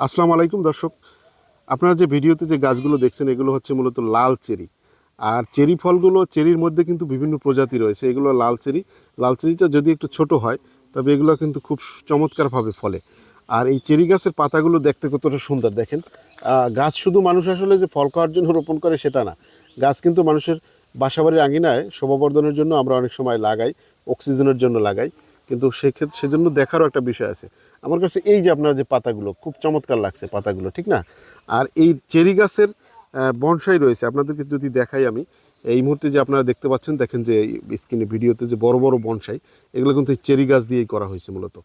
আসসালামু আলাইকুম দর্শক। আপনারা যে ভিডিওতে যে গাছগুলো দেখছেন, এগুলো হচ্ছে মূলত লাল চেরি। আর চেরি ফলগুলো, চেরির মধ্যে কিন্তু বিভিন্ন প্রজাতি রয়েছে। এগুলো লাল চেরি। লাল চেরিটা যদি একটু ছোট হয়, তবে এগুলো কিন্তু খুব চমৎকারভাবে ফলে। আর এই চেরি গাছের পাতাগুলো দেখতে কতটা সুন্দর দেখেন। গাছ শুধু মানুষ আসলে যে ফল খাওয়ার জন্য রোপণ করে সেটা না। গাছ কিন্তু মানুষের বাসাবাড়ির আঙিনায় শোভাবর্ধনের জন্য আমরা অনেক সময় লাগাই, অক্সিজেনের জন্য লাগাই। কিন্তু সেক্ষেত্রে সেজন্য দেখারও একটা বিষয় আছে। আমার কাছে এই যে আপনার যে পাতাগুলো, খুব চমৎকার লাগছে পাতাগুলো, ঠিক না? আর এই চেরি গাছের বনসাই রয়েছে, আপনাদেরকে যদি দেখাই আমি, এই মুহূর্তে যে আপনারা দেখতে পাচ্ছেন, দেখেন যে স্ক্রিনে ভিডিওতে যে বড় বড় বনসাই, এগুলো কিন্তু এই চেরি গাছ দিয়েই করা হয়েছে মূলত।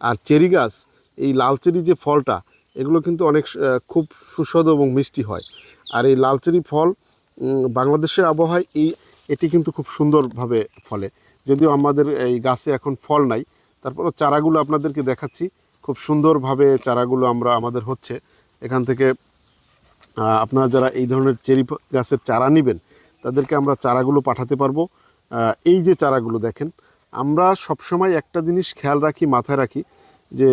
আর চেরি গাছ, এই লাল চেরি যে ফলটা, এগুলো কিন্তু অনেক খুব সুস্বাদু এবং মিষ্টি হয়। আর এই লালচেরি ফল বাংলাদেশের আবহাওয়ায় এই, এটি কিন্তু খুব সুন্দরভাবে ফলে। যদিও আমাদের এই গাছে এখন ফল নাই, তারপরও চারাগুলো আপনাদেরকে দেখাচ্ছি। খুব সুন্দরভাবে চারাগুলো আমরা, আমাদের হচ্ছে। এখান থেকে আপনারা যারা এই ধরনের চেরি গাছের চারা নেবেন, তাদেরকে আমরা চারাগুলো পাঠাতে পারব। এই যে চারাগুলো দেখেন, আমরা সবসময় একটা জিনিস খেয়াল রাখি, মাথায় রাখি, যে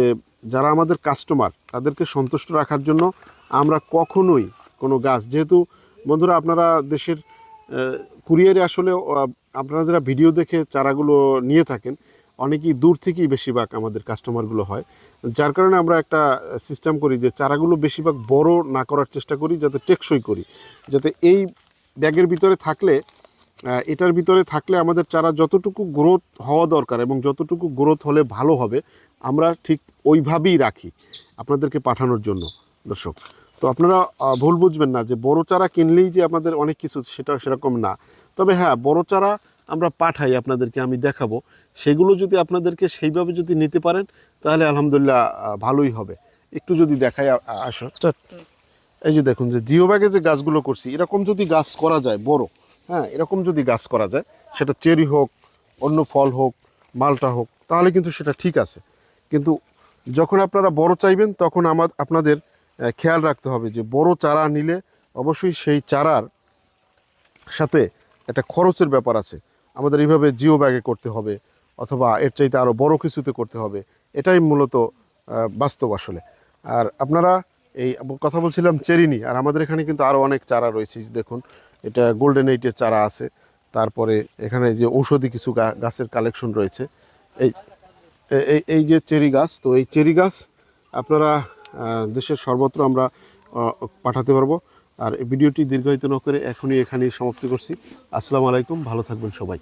যারা আমাদের কাস্টমার তাদেরকে সন্তুষ্ট রাখার জন্য আমরা কখনোই কোনো গাছ, যেহেতু বন্ধুরা, আপনারা দেশের কুরিয়ারে আসলে আপনারা যারা ভিডিও দেখে চারাগুলো নিয়ে থাকেন, অনেকেই দূর থেকেই বেশিরভাগ আমাদের কাস্টমারগুলো হয়। যার কারণে আমরা একটা সিস্টেম করি যে চারাগুলো বেশিরভাগ বড় না করার চেষ্টা করি, যাতে টেকসই করি। যাতে এই ব্যাগের ভিতরে থাকলে এটার ভিতরে থাকলে আমাদের চারা যতটুকু গ্রোথ হওয়া দরকার এবং যতটুকু গ্রোথ হলে ভালো হবে, আমরা ঠিক ওইভাবেই রাখি আপনাদেরকে পাঠানোর জন্য। দর্শক তো আপনারা ভুল বুঝবেন না যে বড় চারা কিনলেই যে আপনাদের অনেক কিছু সেটা সেরকম না। তবে হ্যাঁ বড় চারা আমরা পাঠাই আপনাদেরকে আমি দেখাবো। সেগুলো যদি আপনাদেরকে সেইভাবে যদি নিতে পারেন তাহলে আলহামদুলিল্লাহ ভালোই হবে। একটু যদি দেখাই আসো। এই যে দেখুন যে জিও ব্যাগে যে গাছগুলো করছি এরকম যদি গাছ করা যায় বড় হ্যাঁ এরকম যদি গাছ করা যায় সেটা চেরি হোক অন্য ফল হোক মালটা হোক তাহলে কিন্তু সেটা ঠিক আছে। কিন্তু যখন আপনারা বড় চাইবেন তখন আমার আপনাদের খেয়াল রাখতে হবে যে বড় চারা নিলে অবশ্যই সেই চারার সাথে একটা খরচের ব্যাপার আছে। আমাদের এইভাবে জিও ব্যাগে করতে হবে অথবা এর চাইতে আরও বড় কিছুতে করতে হবে। এটাই মূলত বাস্তব আসলে। আর আপনারা এই কথা বলছিলাম চেরিনি, আর আমাদের এখানে কিন্তু আরও অনেক চারা রয়েছে দেখুন, এটা গোল্ডেন এইটের চারা আছে। তারপরে এখানে যে ঔষধি কিছু গাছের কালেকশন রয়েছে। এই এই যে চেরি গাছ, তো এই চেরি গাছ আপনারা দেশের সর্বত্র আমরা পাঠাতে পারব। আর ভিডিওটি দীর্ঘায়িত না করে এখনই এখানেই সমাপ্তি করছি। আসসালামু আলাইকুম, ভালো থাকবেন সবাই।